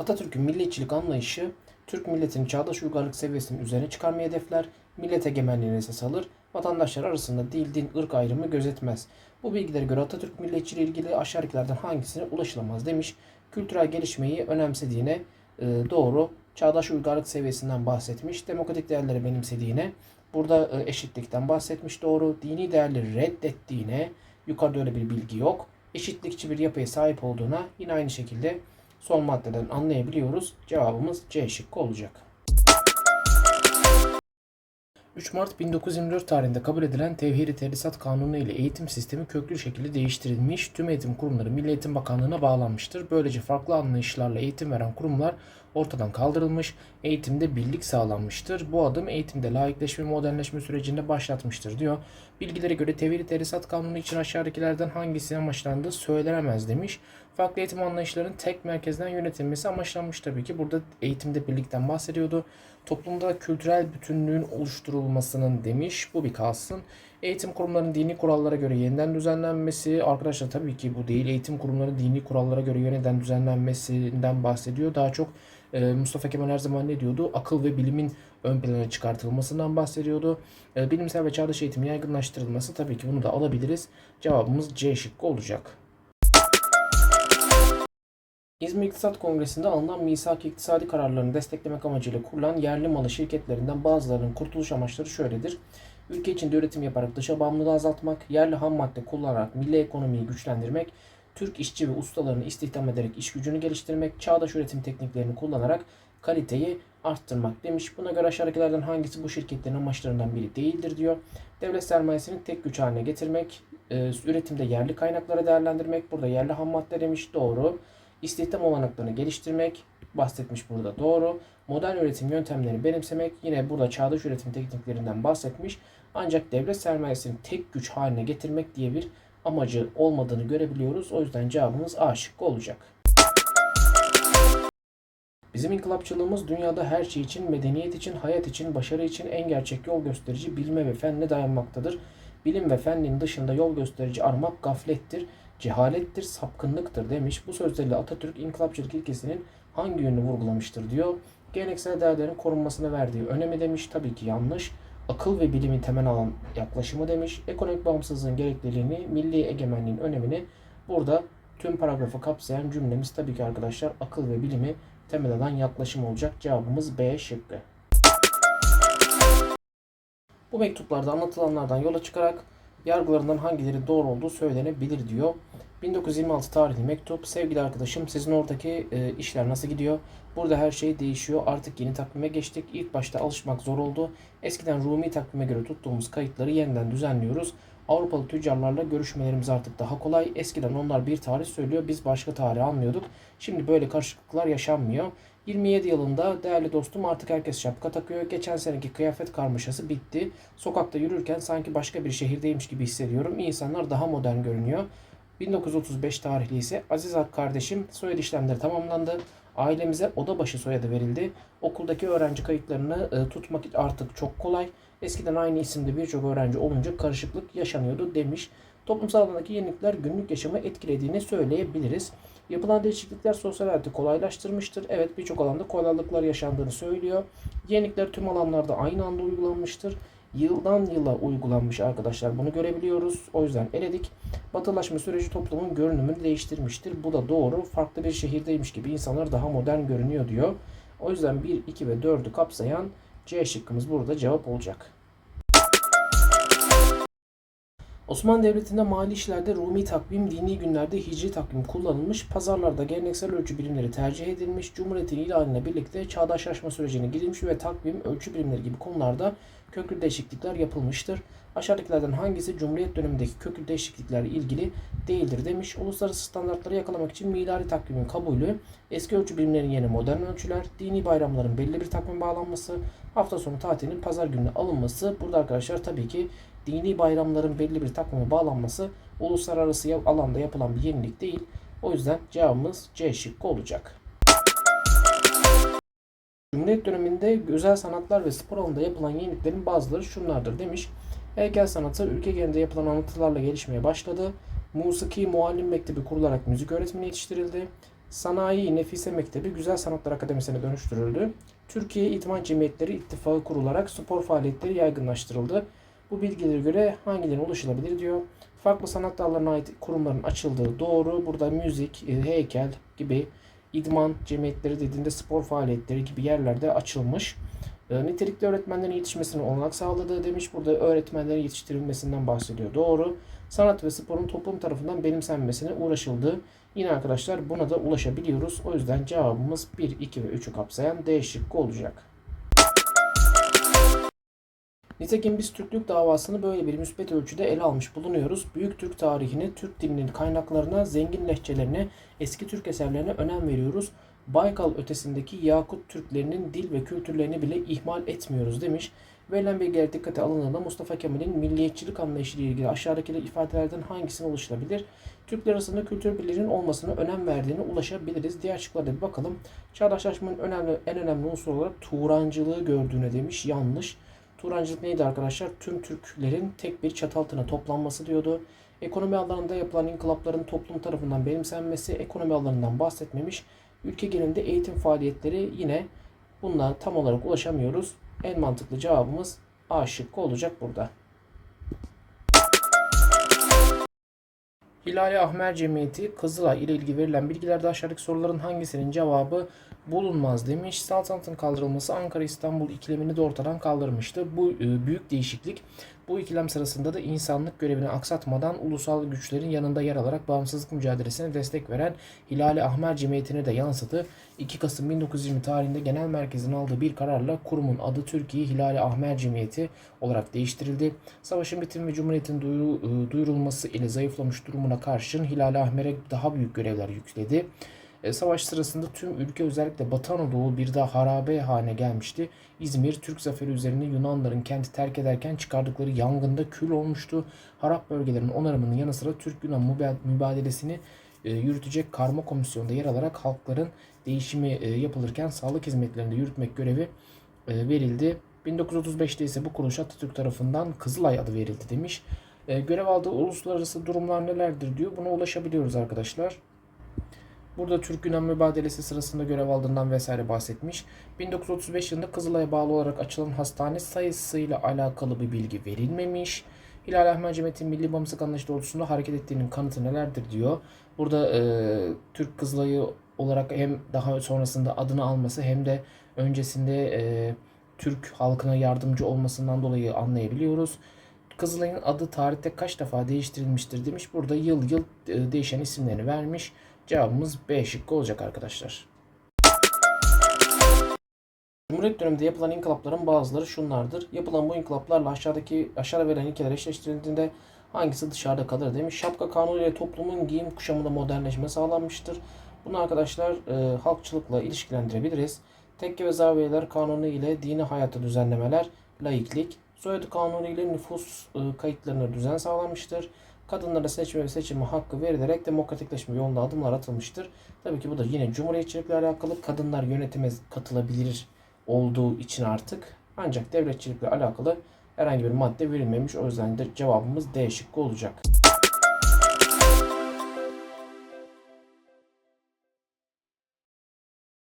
Atatürk'ün milliyetçilik anlayışı Türk milletinin çağdaş uygarlık seviyesinin üzerine çıkarmayı hedefler, millet egemenliğini esas alır, vatandaşlar arasında dil, din, ırk ayrımı gözetmez. Bu bilgilere göre Atatürk milliyetçiliği ilgili aşağıdakilerden hangisine ulaşılamaz demiş. Kültürel gelişmeyi önemsediğine e, doğru, çağdaş uygarlık seviyesinden bahsetmiş, demokratik değerleri benimsediğine, burada e, eşitlikten bahsetmiş doğru, dini değerleri reddettiğine, yukarıda öyle bir bilgi yok, eşitlikçi bir yapıya sahip olduğuna yine aynı şekilde son maddeden anlayabiliyoruz. Cevabımız C şıkkı olacak. 3 Mart 1924 tarihinde kabul edilen Tevhiri Tedrisat Kanunu ile eğitim sistemi köklü şekilde değiştirilmiş, tüm eğitim kurumları Milli Eğitim Bakanlığı'na bağlanmıştır. Böylece farklı anlayışlarla eğitim veren kurumlar ortadan kaldırılmış, eğitimde birlik sağlanmıştır. Bu adım eğitimde layıkleşme modernleşme sürecinde başlatmıştır diyor. Bilgilere göre Tevhiri Tedrisat Kanunu için aşağıdakilerden hangisi amaçlandığı söylenemez demiş. Farklı eğitim anlayışlarının tek merkezden yönetilmesi amaçlanmış tabii ki. Burada eğitimde birlikten bahsediyordu. Toplumda kültürel bütünlüğün oluşturulmasının demiş. Bu bir kalsın. Eğitim kurumlarının dini kurallara göre yeniden düzenlenmesi. Arkadaşlar tabii ki bu değil. Eğitim kurumları dini kurallara göre yeniden düzenlenmesinden bahsediyor. Daha çok e, Mustafa Kemal her zaman ne diyordu? Akıl ve bilimin ön plana çıkartılmasından bahsediyordu. E, Bilimsel ve çağdaş eğitimin yaygınlaştırılması tabii ki bunu da alabiliriz. Cevabımız C şıkkı olacak. İzmir İktisat Kongresi'nde alınan misak iktisadi kararlarını desteklemek amacıyla kurulan yerli malı şirketlerinden bazılarının kurtuluş amaçları şöyledir. Ülke içinde üretim yaparak dışa bağımlılığı azaltmak, yerli ham madde kullanarak milli ekonomiyi güçlendirmek, Türk işçi ve ustalarını istihdam ederek iş gücünü geliştirmek, çağdaş üretim tekniklerini kullanarak kaliteyi arttırmak demiş. Buna göre aşağıdakilerden hangisi bu şirketlerin amaçlarından biri değildir diyor. Devlet sermayesini tek güç haline getirmek, e, üretimde yerli kaynakları değerlendirmek, burada yerli ham madde demiş doğru. İstihdam olanaklarını geliştirmek, bahsetmiş burada doğru. Modern üretim yöntemlerini benimsemek, yine burada çağdaş üretim tekniklerinden bahsetmiş. Ancak devlet sermayesini tek güç haline getirmek diye bir amacı olmadığını görebiliyoruz. O yüzden cevabımız A şıkkı olacak. Bizim inkılapçılığımız dünyada her şey için, medeniyet için, hayat için, başarı için en gerçek yol gösterici bilme ve fenle dayanmaktadır. Bilim ve fennin dışında yol gösterici aramak gaflettir, cehalettir, sapkınlıktır demiş. Bu sözlerle Atatürk inkılapçılık ilkesinin hangi yönünü vurgulamıştır diyor. Geleneksel değerlerin korunmasına verdiği önemi demiş. Tabii ki yanlış. Akıl ve bilimi temel alan yaklaşımı demiş. Ekonomik bağımsızlığın gerekliliğini, milli egemenliğin önemini burada tüm paragrafı kapsayan cümlemiz tabii ki arkadaşlar akıl ve bilimi temel alan yaklaşım olacak. Cevabımız B şıkkı. Bu mektuplarda anlatılanlardan yola çıkarak yargılarından hangileri doğru olduğu söylenebilir diyor. 1926 tarihli mektup. Sevgili arkadaşım sizin oradaki e, işler nasıl gidiyor? Burada her şey değişiyor. Artık yeni takvime geçtik. İlk başta alışmak zor oldu. Eskiden Rumi takvime göre tuttuğumuz kayıtları yeniden düzenliyoruz. Avrupalı tüccarlarla görüşmelerimiz artık daha kolay. Eskiden onlar bir tarih söylüyor, biz başka tarih anlıyorduk. Şimdi böyle karışıklıklar yaşanmıyor. 27 yılında değerli dostum artık herkes şapka takıyor. Geçen seneki kıyafet karmaşası bitti. Sokakta yürürken sanki başka bir şehirdeymiş gibi hissediyorum. İnsanlar daha modern görünüyor. 1935 tarihli ise Aziz Ak kardeşim soyadı işlemleri tamamlandı. Ailemize oda başı soyadı verildi. Okuldaki öğrenci kayıtlarını e, tutmak artık çok kolay. Eskiden aynı isimde birçok öğrenci olunca karışıklık yaşanıyordu demiş. Toplumsal alandaki yenilikler günlük yaşamı etkilediğini söyleyebiliriz. Yapılan değişiklikler sosyal hayatı kolaylaştırmıştır. Evet birçok alanda kolaylıklar yaşandığını söylüyor. Yenilikler tüm alanlarda aynı anda uygulanmıştır. Yıldan yıla uygulanmış arkadaşlar bunu görebiliyoruz. O yüzden eledik. Batılaşma süreci toplumun görünümünü değiştirmiştir. Bu da doğru. Farklı bir şehirdeymiş gibi insanlar daha modern görünüyor diyor. O yüzden 1, 2 ve 4'ü kapsayan C şıkkımız burada cevap olacak. Osmanlı Devleti'nde mali işlerde Rumi takvim, dini günlerde hicri takvim kullanılmış, pazarlarda geleneksel ölçü birimleri tercih edilmiş, Cumhuriyet'in ilanıyla birlikte çağdaşlaşma sürecine girilmiş ve takvim, ölçü birimleri gibi konularda köklü değişiklikler yapılmıştır. Aşağıdakilerden hangisi Cumhuriyet dönemindeki köklü değişikliklerle ilgili değildir demiş. Uluslararası standartları yakalamak için milari takvimin kabulü, eski ölçü birimlerinin yerine modern ölçüler, dini bayramların belli bir takvime bağlanması, hafta sonu tatilinin pazar gününe alınması. Burada arkadaşlar tabii ki dini bayramların belli bir takvime bağlanması uluslararası alanda yapılan bir yenilik değil. O yüzden cevabımız C şıkkı olacak. Cumhuriyet döneminde güzel sanatlar ve spor alanında yapılan yeniliklerin bazıları şunlardır demiş. Heykel sanatı ülke genelinde yapılan anlatılarla gelişmeye başladı. Musiki Muallim Mektebi kurularak müzik öğretmeni yetiştirildi. Sanayi Nefise Mektebi Güzel Sanatlar Akademisi'ne dönüştürüldü. Türkiye İdman Cemiyetleri İttifakı kurularak spor faaliyetleri yaygınlaştırıldı. Bu bilgilere göre hangilerine ulaşılabilir diyor. Farklı sanat dallarına ait kurumların açıldığı doğru. Burada müzik, e, heykel gibi idman cemiyetleri dediğinde spor faaliyetleri gibi yerlerde açılmış. E, Nitelikli öğretmenlerin yetişmesine olanak sağladığı demiş. Burada öğretmenlerin yetiştirilmesinden bahsediyor. Doğru. Sanat ve sporun toplum tarafından benimsenmesine uğraşıldığı. Yine arkadaşlar buna da ulaşabiliyoruz. O yüzden cevabımız 1, 2 ve 3'ü kapsayan D şıkkı olacak. Nitekim biz Türklük davasını böyle bir müspet ölçüde ele almış bulunuyoruz. Büyük Türk tarihine, Türk dilinin kaynaklarına, zengin lehçelerine, eski Türk eserlerine önem veriyoruz. Baykal ötesindeki Yakut Türklerinin dil ve kültürlerini bile ihmal etmiyoruz demiş. Verilen bilgiler dikkate alındığında Mustafa Kemal'in milliyetçilik anlayışı ile ilgili aşağıdaki ifadelerden hangisine ulaşılabilir? Türkler arasında kültür birliğinin olmasına önem verdiğine ulaşabiliriz. Diğer şıklarda bir bakalım. Çağdaşlaşmanın önemli, en önemli unsur olarak Turancılığı gördüğüne demiş. Yanlış. Turancılık neydi arkadaşlar? Tüm Türklerin tek bir çatı altına toplanması diyordu. Ekonomi alanında yapılan inkılapların toplum tarafından benimsenmesi, ekonomi alanından bahsetmemiş. Ülke genelinde eğitim faaliyetleri yine bundan tam olarak ulaşamıyoruz. En mantıklı cevabımız A şıkkı olacak burada. Hilali Ahmer Cemiyeti Kızılay ile ilgili verilen bilgilerde aşağıdaki soruların hangisinin cevabı bulunmaz demiş. Saltanatın kaldırılması Ankara-İstanbul ikilemini de ortadan kaldırmıştı. Bu e, büyük değişiklik. Bu ikilem sırasında da insanlık görevini aksatmadan ulusal güçlerin yanında yer alarak bağımsızlık mücadelesine destek veren Hilali Ahmer Cemiyeti'ne de yansıdı. 2 Kasım 1920 tarihinde genel merkezin aldığı bir kararla kurumun adı Türkiye Hilali Ahmer Cemiyeti olarak değiştirildi. Savaşın bitimi ve Cumhuriyet'in e, duyurulması ile zayıflamış durumuna karşın Hilali Ahmer'e daha büyük görevler yükledi. E, Savaş sırasında tüm ülke özellikle Batı Anadolu bir daha harabe haline gelmişti. İzmir Türk zaferi üzerine Yunanların kenti terk ederken çıkardıkları yangında kül olmuştu. Harap bölgelerinin onarımının yanı sıra Türk-Yunan müba- mübadelesini e, yürütecek karma komisyonda yer alarak halkların değişimi e, yapılırken sağlık hizmetlerinde yürütmek görevi e, verildi. 1935'te ise bu kuruluş Atatürk tarafından Kızılay adı verildi demiş. Görev aldığı uluslararası durumlar nelerdir diyor. Buna ulaşabiliyoruz arkadaşlar. Burada Türk-Yunan mübadelesi sırasında görev aldığından vesaire bahsetmiş. 1935 yılında Kızılay'a bağlı olarak açılan hastane sayısıyla alakalı bir bilgi verilmemiş. Hilal Ahmet Cemiyet'in milli bağımsızlık anlayışı doğrultusunda hareket ettiğinin kanıtı nelerdir diyor. Burada e, Türk Kızılay'ı olarak hem daha sonrasında adını alması hem de öncesinde e, Türk halkına yardımcı olmasından dolayı anlayabiliyoruz. Kızılay'ın adı tarihte kaç defa değiştirilmiştir demiş. Burada yıl yıl e, değişen isimlerini vermiş. Cevabımız B şıkkı olacak arkadaşlar. Cumhuriyet döneminde yapılan inkılapların bazıları şunlardır. Yapılan bu inkılaplarla aşağıdaki aşağıda verilen ilkeler eşleştirildiğinde hangisi dışarıda kalır demiş. Şapka kanunu ile toplumun giyim kuşamında modernleşme sağlanmıştır. Bunu arkadaşlar e, halkçılıkla ilişkilendirebiliriz. Tekke ve zaviyeler kanunu ile dini hayata düzenlemeler, laiklik, soyadı kanunu ile nüfus e, kayıtlarına düzen sağlanmıştır. Kadınlara seçme ve seçilme hakkı verilerek demokratikleşme yolunda adımlar atılmıştır. Tabii ki bu da yine cumhuriyetçilikle alakalı kadınlar yönetime katılabilir olduğu için artık ancak devletçilikle alakalı herhangi bir madde verilmemiş. O yüzden de cevabımız D şıkkı olacak.